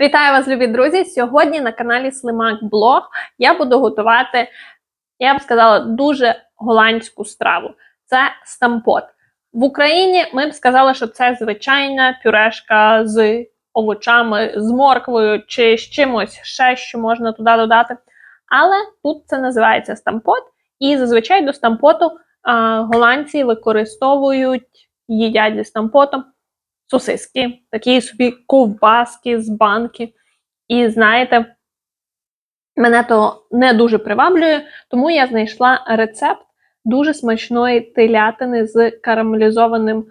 Вітаю вас, любі друзі! Сьогодні на каналі Слимак Блог я буду готувати, я б сказала, дуже голландську страву. Це стампот. В Україні ми б сказали, що це звичайна пюрешка з овочами, з морквою чи з чимось ще, що можна туди додати. Але тут це називається стампот, і зазвичай до стампоту а, голландці використовують, їдять зі стампотом сосиски, такі собі ковбаски з банки. І знаєте, мене то не дуже приваблює, тому я знайшла рецепт дуже смачної телятини з карамелізованим,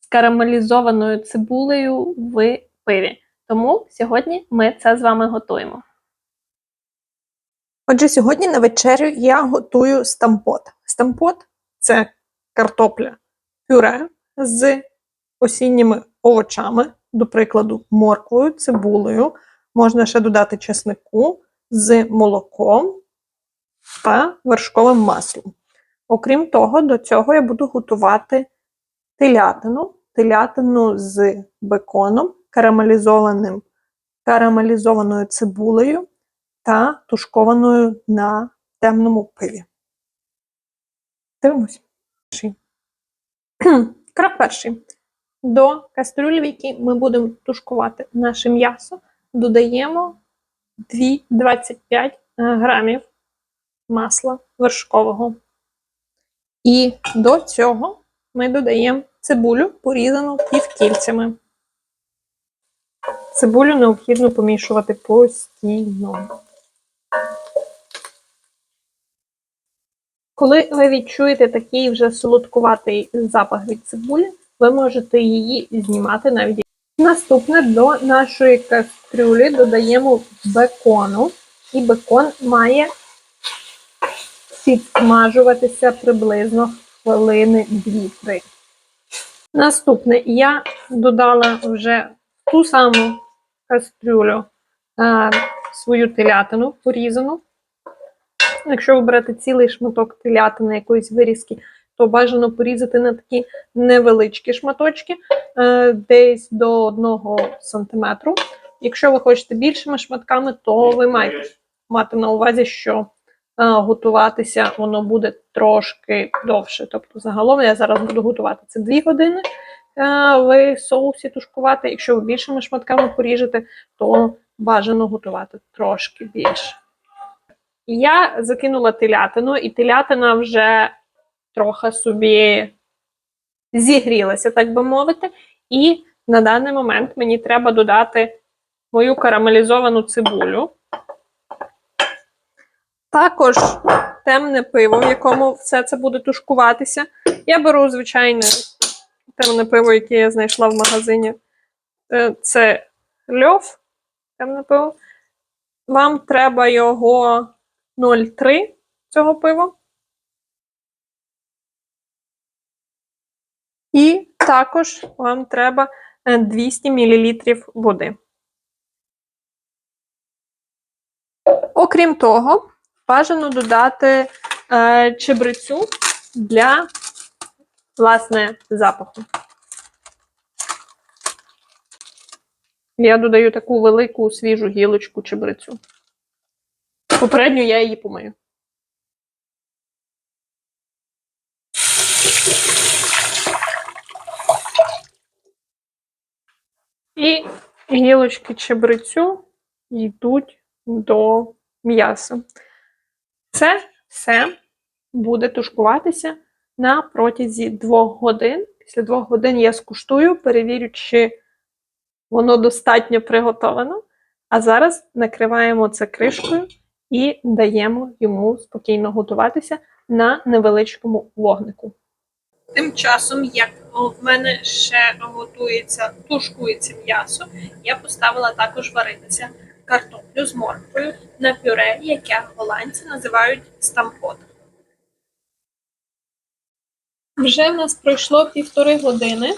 з карамелізованою цибулею в пиві. Тому сьогодні ми це з вами готуємо. Отже, сьогодні на вечерю я готую стампот. Стампот це картопля пюре з осінніми овочами, до прикладу, морквою, цибулею. Можна ще додати чеснику з молоком та вершковим маслом. Окрім того, до цього я буду готувати телятину, телятину з беконом, карамелізованим, карамелізованою цибулею та тушкованою на темному пиві. Дивимось. Крок перший. До кастрюлі, в якій ми будемо тушкувати наше м'ясо, додаємо 2,25 грамів масла вершкового. І до цього ми додаємо цибулю, порізану півкільцями. Цибулю необхідно помішувати постійно. Коли ви відчуєте такий вже солодкуватий запах від цибулі, ви можете її знімати навіть. Наступне до нашої кастрюлі додаємо бекону, і бекон має підсмажуватися приблизно хвилини 2-3. Наступне я додала вже в ту саму кастрюлю а, свою телятину порізану. Якщо ви берете цілий шматок телятини якоїсь вирізки, то бажано порізати на такі невеличкі шматочки, е, десь до 1 см. Якщо ви хочете більшими шматками, то ви маєте мати на увазі, що е, готуватися воно буде трошки довше. Тобто, загалом я зараз буду готувати це 2 години е, в соусі тушкувати. Якщо ви більшими шматками поріжете, то бажано готувати трошки більше. Я закинула телятину, і телятина вже трохи собі зігрілася, так би мовити. І на даний момент мені треба додати мою карамелізовану цибулю. Також темне пиво, в якому все це буде тушкуватися. Я беру звичайне темне пиво, яке я знайшла в магазині. Е, це льов, темне пиво. Вам треба його 0,3 цього пива. І також вам треба 200 мл води. Окрім того, бажано додати е, чебрецю для, власне, запаху. Я додаю таку велику свіжу гілочку чебрецю. Попередньо я її помию. І гілочки чебрецю йдуть до м'яса. Це все буде тушкуватися на протязі двох годин. Після двох годин я скуштую, перевірю, чи воно достатньо приготовано. А зараз накриваємо це кришкою і даємо йому спокійно готуватися на невеличкому вогнику. Тим часом, як в мене ще готується, тушкується м'ясо, я поставила також варитися картоплю з морквою на пюре, яке голландці називають стампот. Вже в нас пройшло півтори години,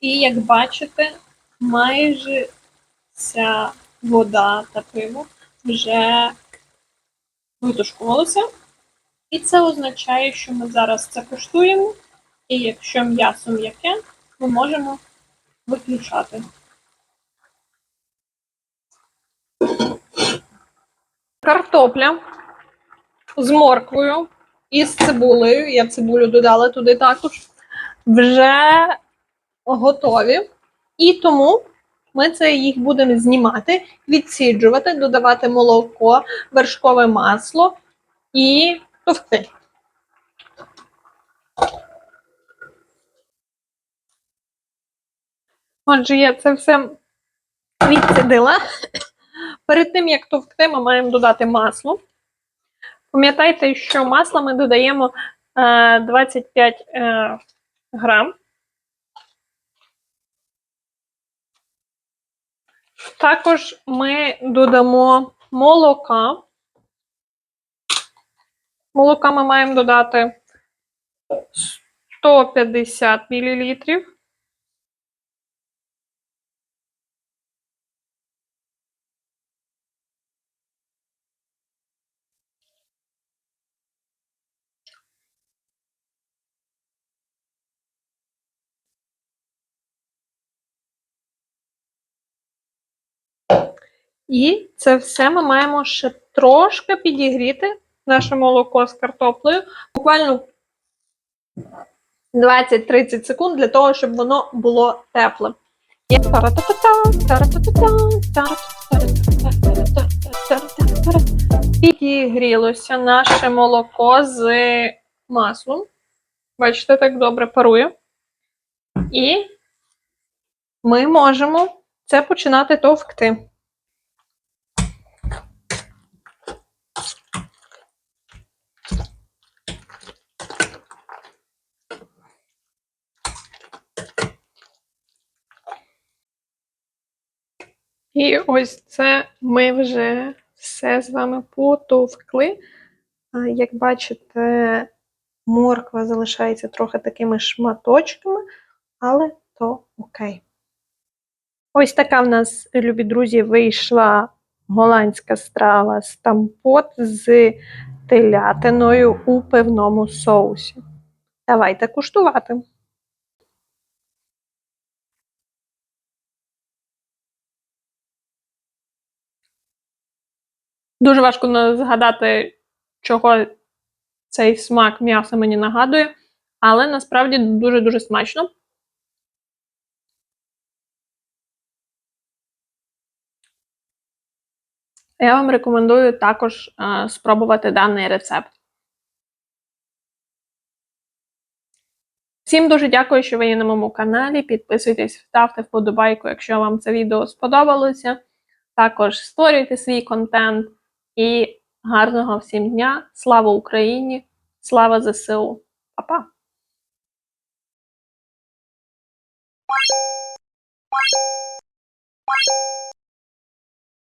і як бачите, майже ця вода та пиво вже витушкувалося. І це означає, що ми зараз це куштуємо. І якщо м'ясо м'яке, ми можемо виключати. Картопля з морквою і з цибулею. Я цибулю додала туди також. Вже готові. І тому ми це їх будемо знімати, відсіджувати, додавати молоко, вершкове масло і товкти. Отже, я це все відсидила. Перед тим, як товкти, ми маємо додати масло. Пам'ятайте, що масло ми додаємо е, 25 е, грам. Також ми додамо молока. Молока ми маємо додати 150 мл. І це все ми маємо ще трошки підігріти наше молоко з картоплею. Буквально 20-30 секунд для того, щоб воно було тепле. Підігрілося наше молоко з маслом. Бачите, так добре парує. І ми можемо це починати товкти. І ось це ми вже все з вами потовкли. Як бачите, морква залишається трохи такими шматочками, але то окей. Ось така в нас, любі друзі, вийшла голландська страва стампот з телятиною у пивному соусі. Давайте куштувати. Дуже важко згадати, чого цей смак м'яса мені нагадує, але насправді дуже-дуже смачно. Я вам рекомендую також е, спробувати даний рецепт. Всім дуже дякую, що ви є на моєму каналі. Підписуйтесь, ставте вподобайку, якщо вам це відео сподобалося. Також створюйте свій контент і гарного всім дня! Слава Україні! Слава ЗСУ! Па-па!